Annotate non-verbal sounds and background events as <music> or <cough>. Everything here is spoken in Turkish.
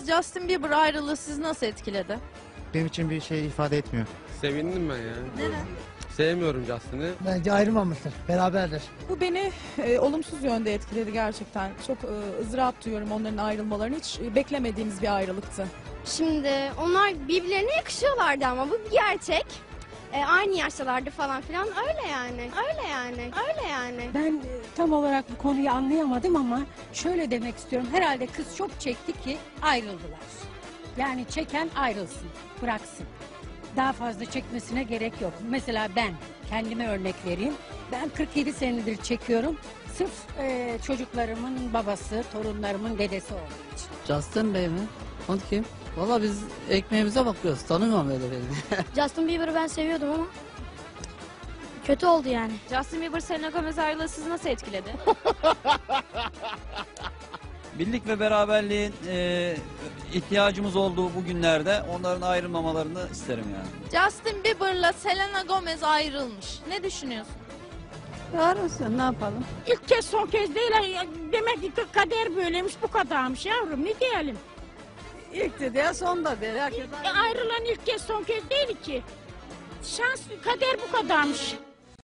BTS Justin Bieber ayrılığı sizi nasıl etkiledi? Benim için bir şey ifade etmiyor. Sevindim ben ya. Neden? Sevmiyorum Justin'i. Bence ayrılmamıştır. Beraberdir. Bu beni e, olumsuz yönde etkiledi gerçekten. Çok e, ızdırap duyuyorum onların ayrılmalarını. Hiç e, beklemediğimiz bir ayrılıktı. Şimdi onlar birbirlerine yakışıyorlardı ama bu bir gerçek. E, aynı yaştalardı falan filan öyle yani. Öyle yani. Öyle yani. Ben e, tam olarak bu konuyu anlayamadım ama şöyle demek istiyorum. Herhalde kız çok çekti ki ayrıldılar. Yani çeken ayrılsın, bıraksın. Daha fazla çekmesine gerek yok. Mesela ben kendime örnek vereyim. Ben 47 senedir çekiyorum. Sırf e, çocuklarımın babası, torunlarımın dedesi olduğu için. Justin Bey mi? O kim? Valla biz ekmeğimize bakıyoruz. Tanımıyorum öyle beni. <laughs> Justin Bieber'ı ben seviyordum ama kötü oldu yani. Justin Bieber Selena Gomez ayrılığı sizi nasıl etkiledi? <laughs> Birlik ve beraberliğin e, ihtiyacımız olduğu bu günlerde onların ayrılmamalarını isterim yani. Justin Bieber'la Selena Gomez ayrılmış. Ne düşünüyorsun? Doğrusu ne yapalım? İlk kez son kez değil. Demek ki kader böyleymiş bu kadarmış yavrum ne diyelim. İlk de diye son da bir. Herkes E, ayrılan ilk kez son kez değil ki. Şans kader bu kadarmış.